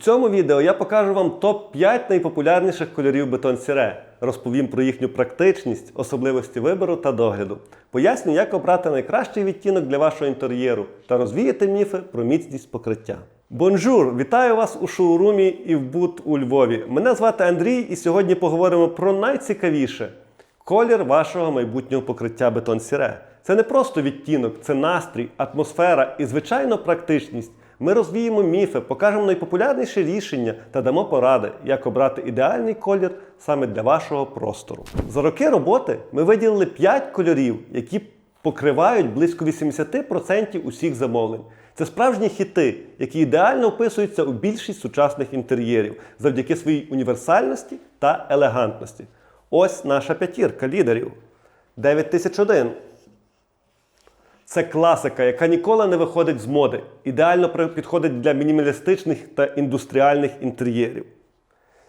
цьому відео я покажу вам топ-5 найпопулярніших кольорів бетон сіре. Розповім про їхню практичність, особливості вибору та догляду. Поясню, як обрати найкращий відтінок для вашого інтер'єру та розвіяти міфи про міцність покриття. Бонжур! Вітаю вас у шоурумі Івбут у Львові. Мене звати Андрій, і сьогодні поговоримо про найцікавіше колір вашого майбутнього покриття бетон сіре. Це не просто відтінок, це настрій, атмосфера і, звичайно, практичність. Ми розвіємо міфи, покажемо найпопулярніші рішення та дамо поради, як обрати ідеальний колір саме для вашого простору. За роки роботи ми виділили 5 кольорів, які покривають близько 80% усіх замовлень. Це справжні хіти, які ідеально вписуються у більшість сучасних інтер'єрів завдяки своїй універсальності та елегантності. Ось наша п'ятірка лідерів. 9001. Це класика, яка ніколи не виходить з моди. Ідеально підходить для мінімалістичних та індустріальних інтер'єрів.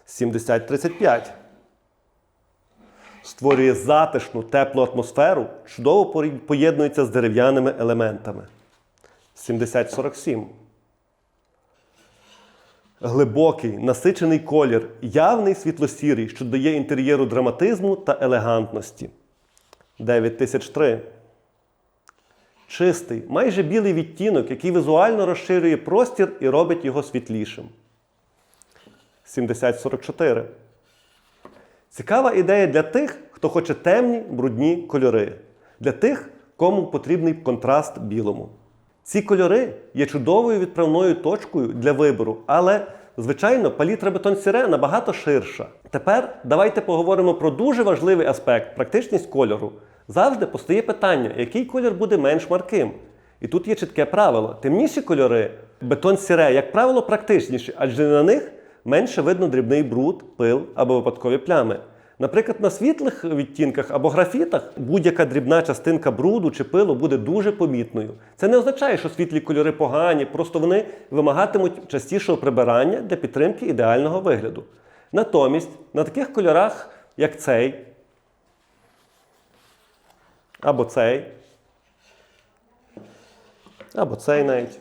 7035. Створює затишну, теплу атмосферу, чудово поєднується з дерев'яними елементами. 7047. Глибокий, насичений колір, явний світло-сірий, що дає інтер'єру драматизму та елегантності. 9003. Чистий, майже білий відтінок, який візуально розширює простір і робить його світлішим. 7044. Цікава ідея для тих, хто хоче темні, брудні кольори. Для тих, кому потрібний контраст білому. Ці кольори є чудовою відправною точкою для вибору, але, звичайно, палітра бетон сіре набагато ширша. Тепер давайте поговоримо про дуже важливий аспект практичність кольору. Завжди постає питання, який колір буде менш марким. І тут є чітке правило: темніші кольори, бетон сіре, як правило, практичніші, адже на них менше видно дрібний бруд, пил або випадкові плями. Наприклад, на світлих відтінках або графітах будь-яка дрібна частинка бруду чи пилу буде дуже помітною. Це не означає, що світлі кольори погані, просто вони вимагатимуть частішого прибирання для підтримки ідеального вигляду. Натомість на таких кольорах, як цей, або цей, або цей навіть.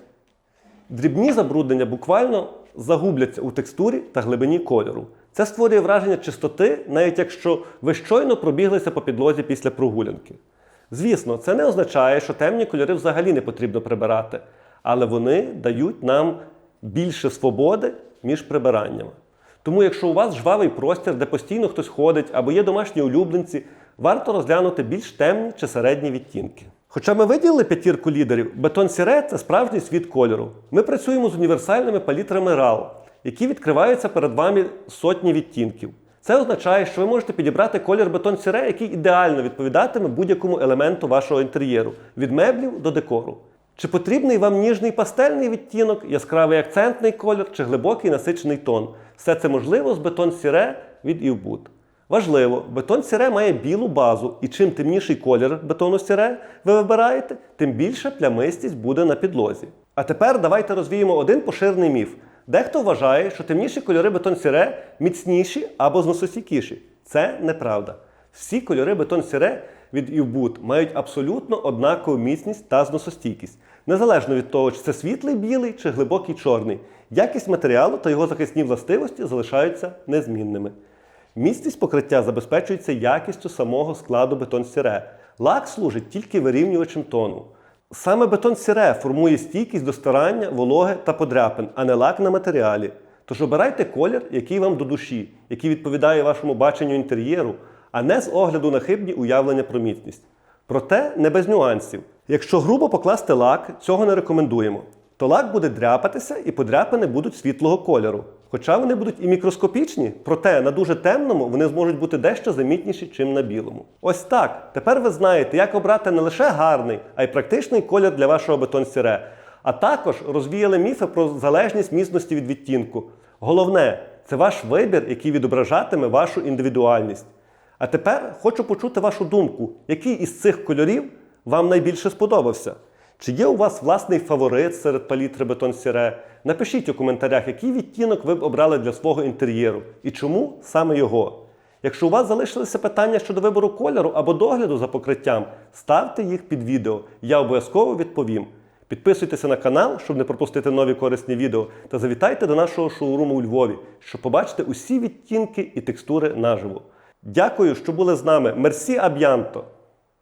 Дрібні забруднення буквально загубляться у текстурі та глибині кольору. Це створює враження чистоти, навіть якщо ви щойно пробіглися по підлозі після прогулянки. Звісно, це не означає, що темні кольори взагалі не потрібно прибирати, але вони дають нам більше свободи між прибираннями. Тому, якщо у вас жвавий простір, де постійно хтось ходить або є домашні улюбленці, варто розглянути більш темні чи середні відтінки. Хоча ми виділили п'ятірку лідерів, бетон сіре це справжній світ кольору. Ми працюємо з універсальними палітрами RAL, які відкриваються перед вами сотні відтінків. Це означає, що ви можете підібрати колір бетон сіре, який ідеально відповідатиме будь-якому елементу вашого інтер'єру від меблів до декору. Чи потрібний вам ніжний пастельний відтінок, яскравий акцентний колір чи глибокий насичений тон? Все це можливо з бетон сіре від Івбут. Важливо, бетон сіре має білу базу, і чим темніший колір бетону сіре ви вибираєте, тим більша плямистість буде на підлозі. А тепер давайте розвіємо один поширений міф. Дехто вважає, що темніші кольори бетон сіре міцніші або зносостійкіші. Це неправда. Всі кольори бетон сіре від Івбут мають абсолютно однакову міцність та зносостійкість, незалежно від того, чи це світлий білий чи глибокий чорний. Якість матеріалу та його захисні властивості залишаються незмінними. Міцність покриття забезпечується якістю самого складу бетон сіре. Лак служить тільки вирівнювачем тону. Саме бетон сіре формує стійкість до старання, вологи та подряпин, а не лак на матеріалі. Тож обирайте колір, який вам до душі, який відповідає вашому баченню інтер'єру, а не з огляду на хибні уявлення про міцність. Проте не без нюансів. Якщо грубо покласти лак, цього не рекомендуємо. То лак буде дряпатися і подряпини будуть світлого кольору. Хоча вони будуть і мікроскопічні, проте на дуже темному вони зможуть бути дещо замітніші, чим на білому. Ось так. Тепер ви знаєте, як обрати не лише гарний, а й практичний колір для вашого бетон сіре. А також розвіяли міфи про залежність міцності від відтінку. Головне, це ваш вибір, який відображатиме вашу індивідуальність. А тепер хочу почути вашу думку, який із цих кольорів вам найбільше сподобався. Чи є у вас власний фаворит серед палітри бетон сіре? Напишіть у коментарях, який відтінок ви б обрали для свого інтер'єру і чому саме його. Якщо у вас залишилися питання щодо вибору кольору або догляду за покриттям, ставте їх під відео. Я обов'язково відповім. Підписуйтеся на канал, щоб не пропустити нові корисні відео, та завітайте до нашого шоуруму у Львові, щоб побачити усі відтінки і текстури наживо. Дякую, що були з нами. Мерсі аб'янто!